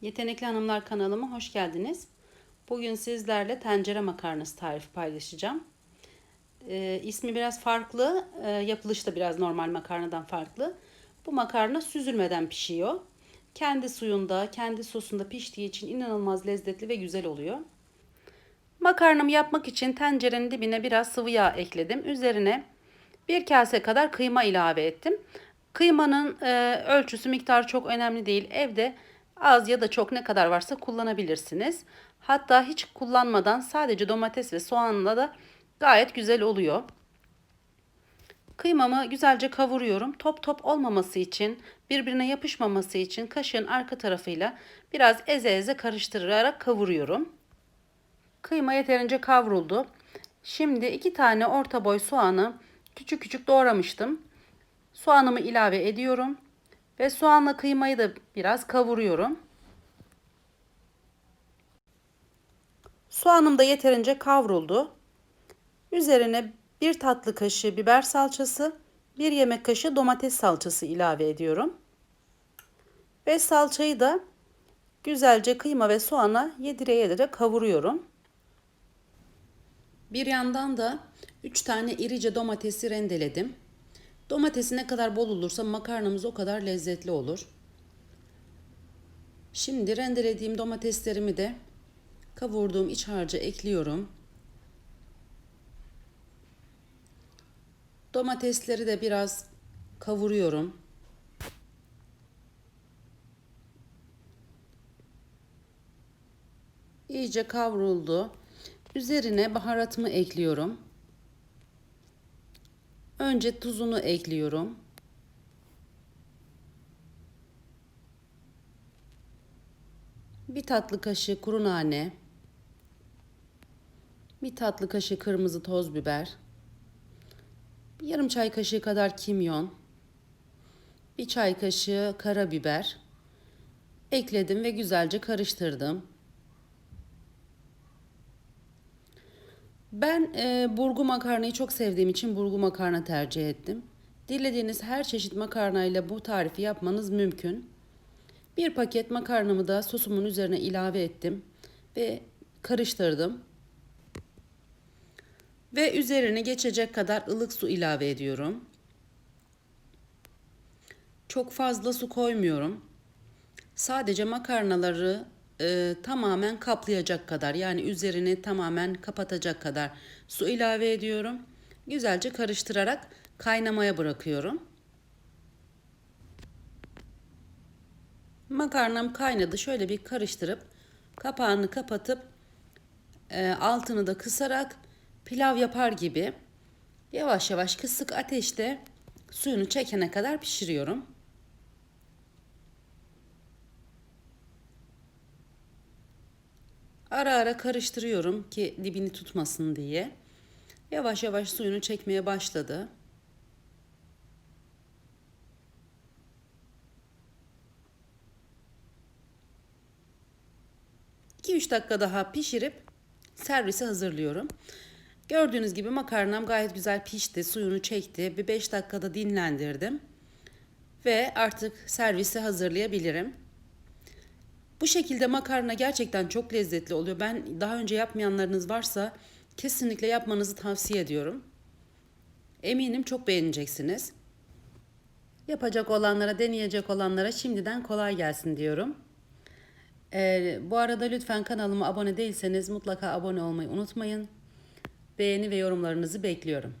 Yetenekli Hanımlar kanalıma hoş geldiniz. Bugün sizlerle tencere makarnası tarifi paylaşacağım. Ee, ismi biraz farklı, e, yapılışı da biraz normal makarnadan farklı. Bu makarna süzülmeden pişiyor. Kendi suyunda, kendi sosunda piştiği için inanılmaz lezzetli ve güzel oluyor. Makarnamı yapmak için tencerenin dibine biraz sıvı yağ ekledim. Üzerine bir kase kadar kıyma ilave ettim. Kıymanın e, ölçüsü miktarı çok önemli değil. Evde az ya da çok ne kadar varsa kullanabilirsiniz. Hatta hiç kullanmadan sadece domates ve soğanla da gayet güzel oluyor. Kıymamı güzelce kavuruyorum. Top top olmaması için, birbirine yapışmaması için kaşığın arka tarafıyla biraz eze eze karıştırarak kavuruyorum. Kıyma yeterince kavruldu. Şimdi iki tane orta boy soğanı küçük küçük doğramıştım. Soğanımı ilave ediyorum. Ve soğanla kıymayı da biraz kavuruyorum. Soğanım da yeterince kavruldu. Üzerine bir tatlı kaşığı biber salçası, bir yemek kaşığı domates salçası ilave ediyorum. Ve salçayı da güzelce kıyma ve soğana yedire yedire kavuruyorum. Bir yandan da 3 tane irice domatesi rendeledim. Domatesi ne kadar bol olursa makarnamız o kadar lezzetli olur. Şimdi rendelediğim domateslerimi de kavurduğum iç harca ekliyorum. Domatesleri de biraz kavuruyorum. İyice kavruldu. Üzerine baharatımı ekliyorum. Önce tuzunu ekliyorum. Bir tatlı kaşığı kuru nane. Bir tatlı kaşığı kırmızı toz biber. Bir yarım çay kaşığı kadar kimyon. Bir çay kaşığı karabiber. Ekledim ve güzelce karıştırdım. Ben e, burgu makarnayı çok sevdiğim için burgu makarna tercih ettim. Dilediğiniz her çeşit makarnayla bu tarifi yapmanız mümkün. Bir paket makarnamı da sosumun üzerine ilave ettim ve karıştırdım. Ve üzerine geçecek kadar ılık su ilave ediyorum. Çok fazla su koymuyorum. Sadece makarnaları e, tamamen kaplayacak kadar yani üzerini tamamen kapatacak kadar su ilave ediyorum. Güzelce karıştırarak kaynamaya bırakıyorum. Makarnam kaynadı. Şöyle bir karıştırıp kapağını kapatıp e, altını da kısarak pilav yapar gibi yavaş yavaş kısık ateşte suyunu çekene kadar pişiriyorum. Ara ara karıştırıyorum ki dibini tutmasın diye. Yavaş yavaş suyunu çekmeye başladı. İki üç dakika daha pişirip servise hazırlıyorum. Gördüğünüz gibi makarnam gayet güzel pişti, suyunu çekti. Bir 5 dakikada dinlendirdim. Ve artık servise hazırlayabilirim. Bu şekilde makarna gerçekten çok lezzetli oluyor. Ben daha önce yapmayanlarınız varsa kesinlikle yapmanızı tavsiye ediyorum. Eminim çok beğeneceksiniz. Yapacak olanlara, deneyecek olanlara şimdiden kolay gelsin diyorum. Ee, bu arada lütfen kanalıma abone değilseniz mutlaka abone olmayı unutmayın. Beğeni ve yorumlarınızı bekliyorum.